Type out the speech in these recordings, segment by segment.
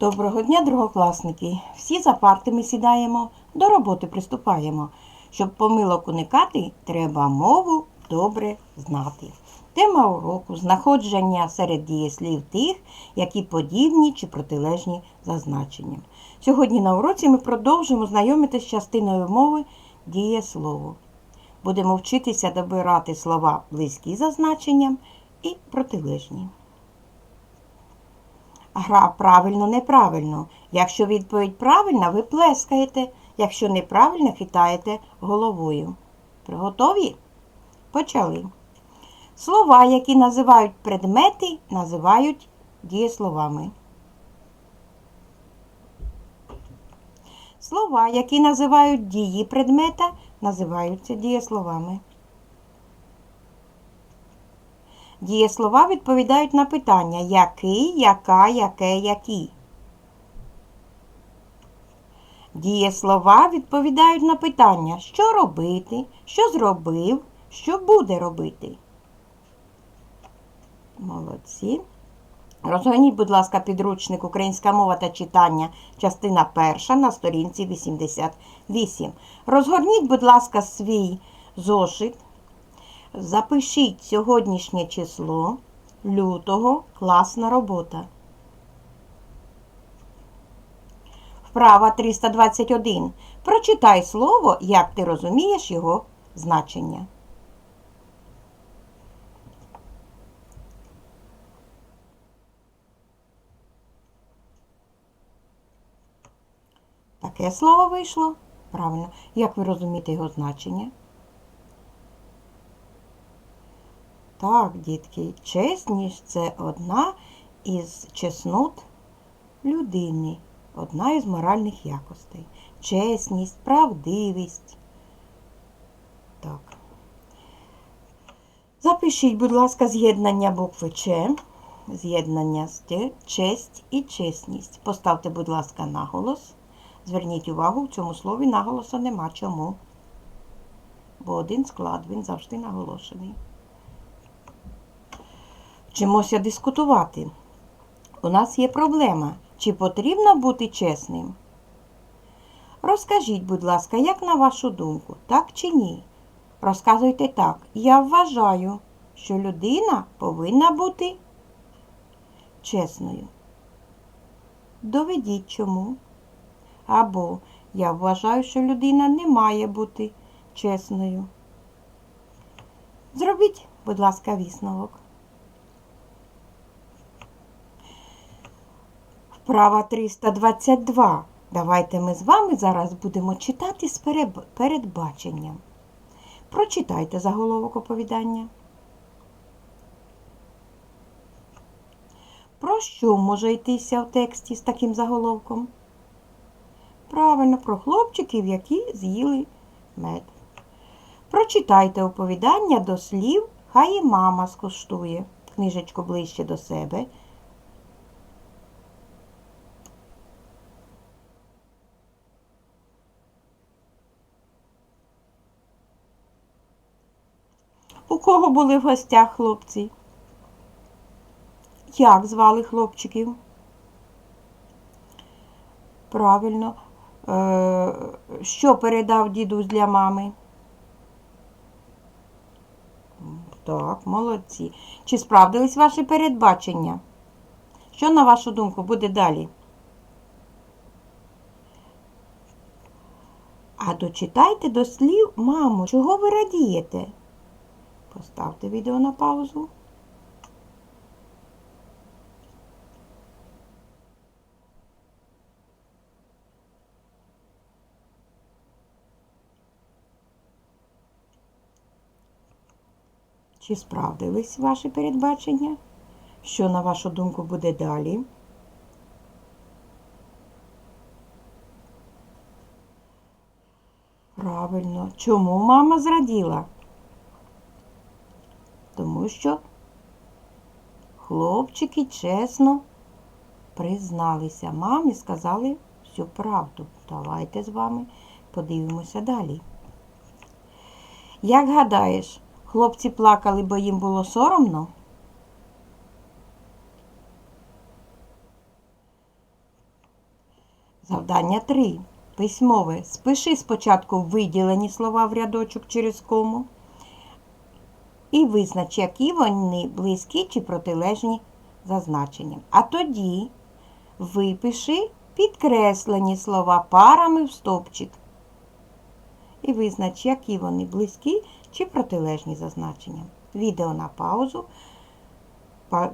Доброго дня, другокласники! Всі за партами сідаємо, до роботи приступаємо. Щоб помилок уникати, треба мову добре знати. Тема уроку знаходження серед дієслів тих, які подібні чи протилежні за значенням. Сьогодні на уроці ми продовжимо знайомитися з частиною мови дієслову. Будемо вчитися добирати слова близькі за значенням і протилежні. Гра правильно, неправильно. Якщо відповідь правильна, ви плескаєте. Якщо неправильно, хитаєте головою. Готові? Почали. Слова, які називають предмети, називають дієсловами. Слова, які називають дії предмета, називаються дієсловами. Дієслова відповідають на питання який, яка, яке, які. Дієслова відповідають на питання, що робити, що зробив, що буде робити. Молодці. Розгорніть, будь ласка, підручник Українська мова та читання, частина перша на сторінці 88. Розгорніть, будь ласка, свій зошит. Запишіть сьогоднішнє число лютого класна робота. Вправа 321. Прочитай слово, як ти розумієш його значення. Таке слово вийшло. Правильно. Як ви розумієте його значення? Так, дітки, чесність це одна із чеснот людини, одна із моральних якостей. Чесність, правдивість. Так. Запишіть, будь ласка, з'єднання букви Ч, з'єднання з Т, честь і чесність. Поставте, будь ласка, наголос. Зверніть увагу, в цьому слові наголоса нема. Чому? Бо один склад, він завжди наголошений. Вчимося дискутувати. У нас є проблема. Чи потрібно бути чесним? Розкажіть, будь ласка, як на вашу думку, так чи ні? Розказуйте так. Я вважаю, що людина повинна бути чесною. Доведіть чому. Або я вважаю, що людина не має бути чесною. Зробіть, будь ласка, висновок. Вправа 322. Давайте ми з вами зараз будемо читати з передбаченням. Прочитайте заголовок оповідання. Про що може йтися в тексті з таким заголовком? Правильно, про хлопчиків, які з'їли мед. Прочитайте оповідання до слів, хай і мама скуштує. Книжечку ближче до себе. У кого були в гостях хлопці? Як звали хлопчиків? Правильно. Е, що передав дідусь для мами? Так, молодці. Чи справдились ваші передбачення? Що, на вашу думку, буде далі? А дочитайте до слів, мамо, чого ви радієте? Поставте відео на паузу. Чи справдились ваші передбачення? Що, на вашу думку, буде далі? Правильно. Чому мама зраділа? Що хлопчики чесно призналися мамі, сказали всю правду. Давайте з вами подивимося далі. Як гадаєш, хлопці плакали, бо їм було соромно? Завдання 3. Письмове. Спиши спочатку виділені слова в рядочок через кому. І визнач, які вони близькі чи протилежні за значенням. А тоді випиши підкреслені слова парами в стовпчик. І визнач, які вони близькі чи протилежні за значенням. Відео на паузу.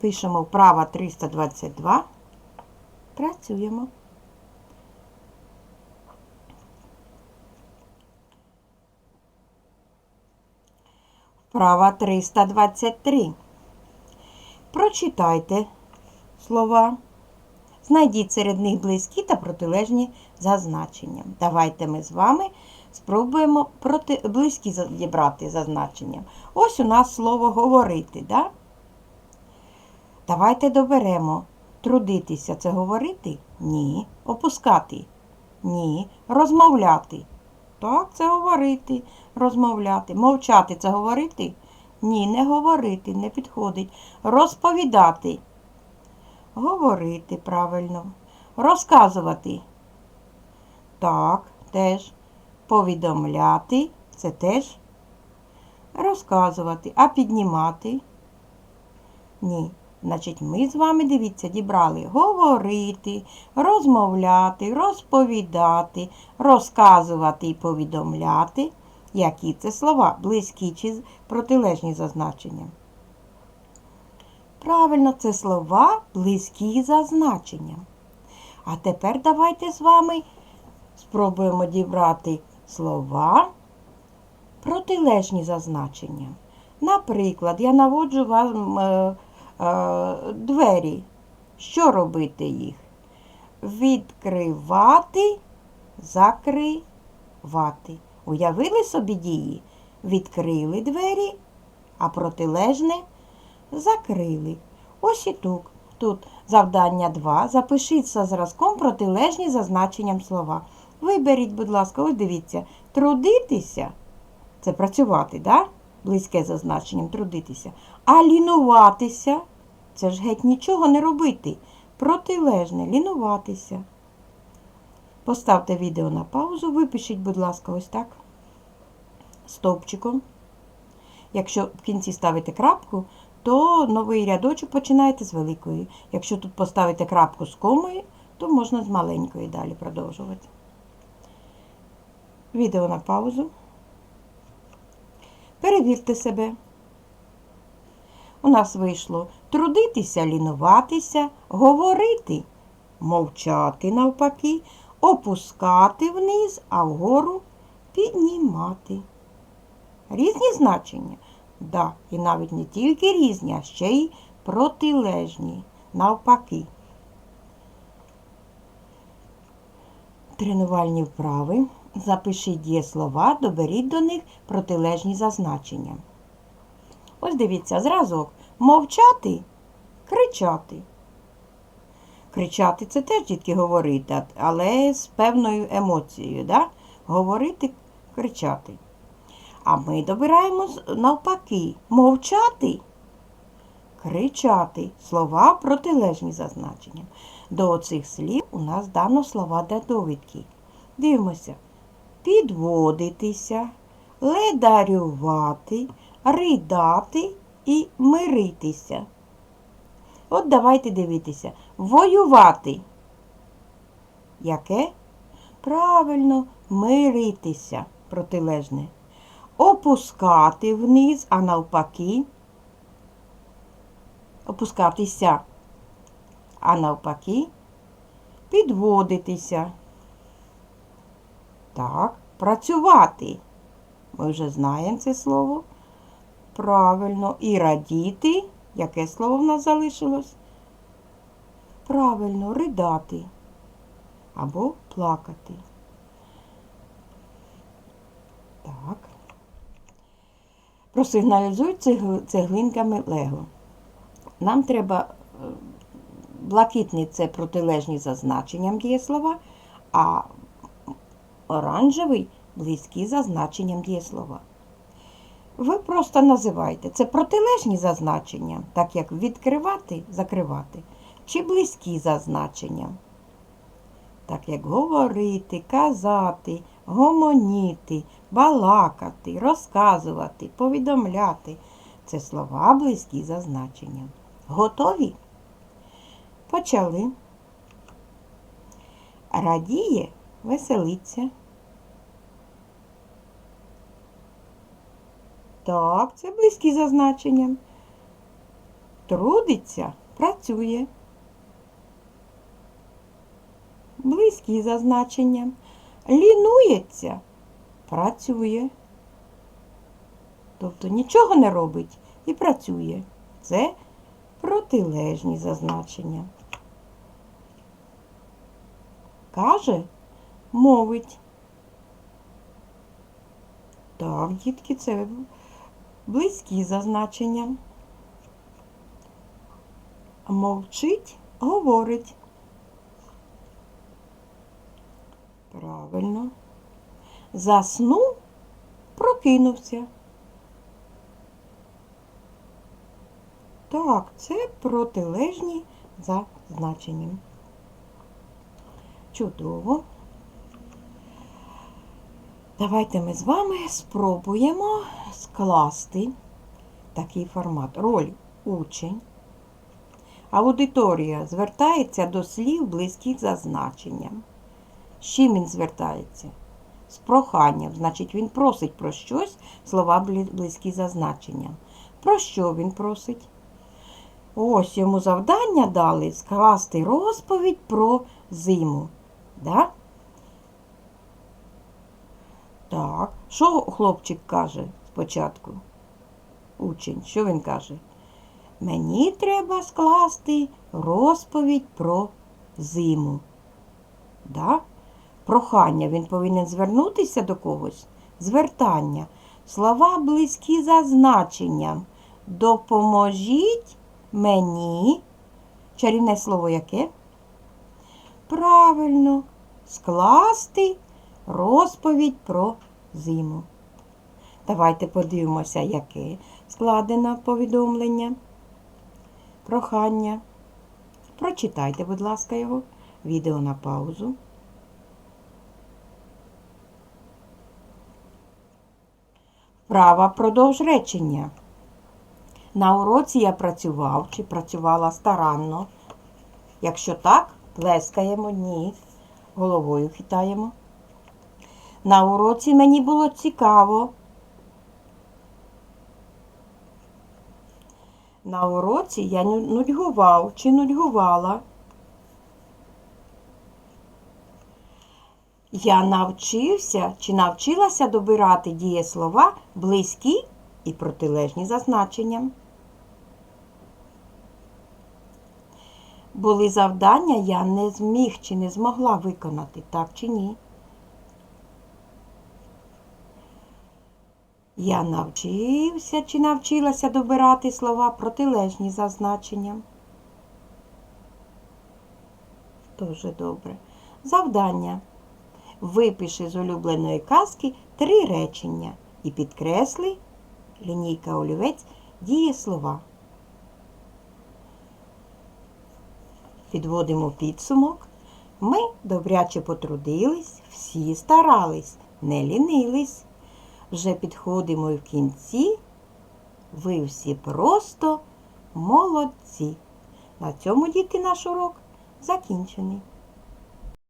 Пишемо вправа 322. Працюємо. Вправа 323. Прочитайте слова. Знайдіть серед них близькі та протилежні за значенням. Давайте ми з вами спробуємо проти... близькі зібрати за значенням. Ось у нас слово говорити. Да? Давайте доберемо. Трудитися це говорити? Ні. Опускати? Ні. Розмовляти. Так, це говорити, розмовляти. Мовчати це говорити? Ні, не говорити, не підходить. Розповідати. Говорити правильно. Розказувати. Так, теж. Повідомляти це теж. Розказувати. А піднімати? Ні. Значить, ми з вами, дивіться, дібрали говорити, розмовляти, розповідати, розказувати і повідомляти. Які це слова, близькі чи протилежні за значенням? Правильно, це слова близькі за значенням. А тепер давайте з вами спробуємо дібрати слова протилежні за значенням. Наприклад, я наводжу вам е, двері. Що робити їх? Відкривати, закривати. Уявили собі дії? Відкрили двері, а протилежне закрили. Ось і тут. Тут завдання 2. Запишіть за зразком протилежні за значенням слова. Виберіть, будь ласка, ось дивіться, трудитися це працювати, да? Близьке за значенням трудитися. А лінуватися це ж геть нічого не робити. Протилежне лінуватися. Поставте відео на паузу, випишіть, будь ласка, ось так. Стовпчиком. Якщо в кінці ставите крапку, то новий рядочок починаєте з великої. Якщо тут поставите крапку з комою, то можна з маленької далі продовжувати. Відео на паузу. Перевірте себе. У нас вийшло трудитися, лінуватися, говорити, мовчати навпаки, опускати вниз, а вгору піднімати. Різні значення? Да, і навіть не тільки різні, а ще й протилежні, навпаки. Тренувальні вправи. Запишіть дієслова, доберіть до них протилежні зазначення. Ось дивіться, зразок. Мовчати, кричати. Кричати це теж тільки говорити, але з певною емоцією. Да? Говорити, кричати. А ми добираємо навпаки. Мовчати, кричати. Слова протилежні за значенням. До оцих слів у нас дано слова для довідки. Дивимося. Підводитися, ледарювати, ридати і миритися. От давайте дивитися. Воювати. Яке? Правильно, миритися. Протилежне. Опускати вниз, а навпаки. Опускатися. А навпаки. Підводитися. Так, працювати. Ми вже знаємо це слово. Правильно. І радіти. Яке слово в нас залишилось? Правильно, ридати. Або плакати. Так. Просигналізуй цегли- цеглинками Лего. Нам треба е, блакитний це протилежні за значенням дієслова, а оранжевий близькі за значенням дієслова. Ви просто називайте це протилежні за значенням, так як відкривати, закривати, чи близькі за значенням. так як говорити, казати, гомоніти, балакати, розказувати, повідомляти. Це слова близькі за значенням. Готові? Почали. Радіє, веселиться. Так, це близькі за значенням. Трудиться, працює. Близькі за значенням. Лінується, працює. Тобто нічого не робить і працює. Це протилежні за значенням. Каже, мовить. Так, дітки, це близькі за значенням. Мовчить, говорить. Правильно. Заснув, прокинувся. Так, це протилежні за значенням. Чудово. Давайте ми з вами спробуємо скласти такий формат. Роль учень. Аудиторія звертається до слів близьких за значенням. З чим він звертається? З проханням. Значить, він просить про щось, слова близькі за значенням. Про що він просить? Ось йому завдання дали скласти розповідь про зиму. Да? Так. Що хлопчик каже спочатку? Учень, що він каже? Мені треба скласти розповідь про зиму. Да? Прохання він повинен звернутися до когось. Звертання. Слова близькі за значенням. Допоможіть мені. Чарівне слово яке? Правильно, скласти розповідь про зиму. Давайте подивимося, яке складено повідомлення. Прохання. Прочитайте, будь ласка, його. Відео на паузу. Вправа продовж речення. На уроці я працював чи працювала старанно. Якщо так, плескаємо, ні. Головою хитаємо. На уроці мені було цікаво. На уроці я нудьгував чи нудьгувала. Я навчився чи навчилася добирати дієслова близькі і протилежні за значенням. Були завдання, я не зміг чи не змогла виконати, так чи ні. Я навчився чи навчилася добирати слова протилежні за значенням. Дуже добре. Завдання. Випиши з улюбленої казки три речення і підкресли лінійка олівець дієслова. Підводимо підсумок. Ми добряче потрудились, всі старались, не лінились. Вже підходимо і в кінці. Ви всі просто молодці. На цьому, діти, наш урок закінчений.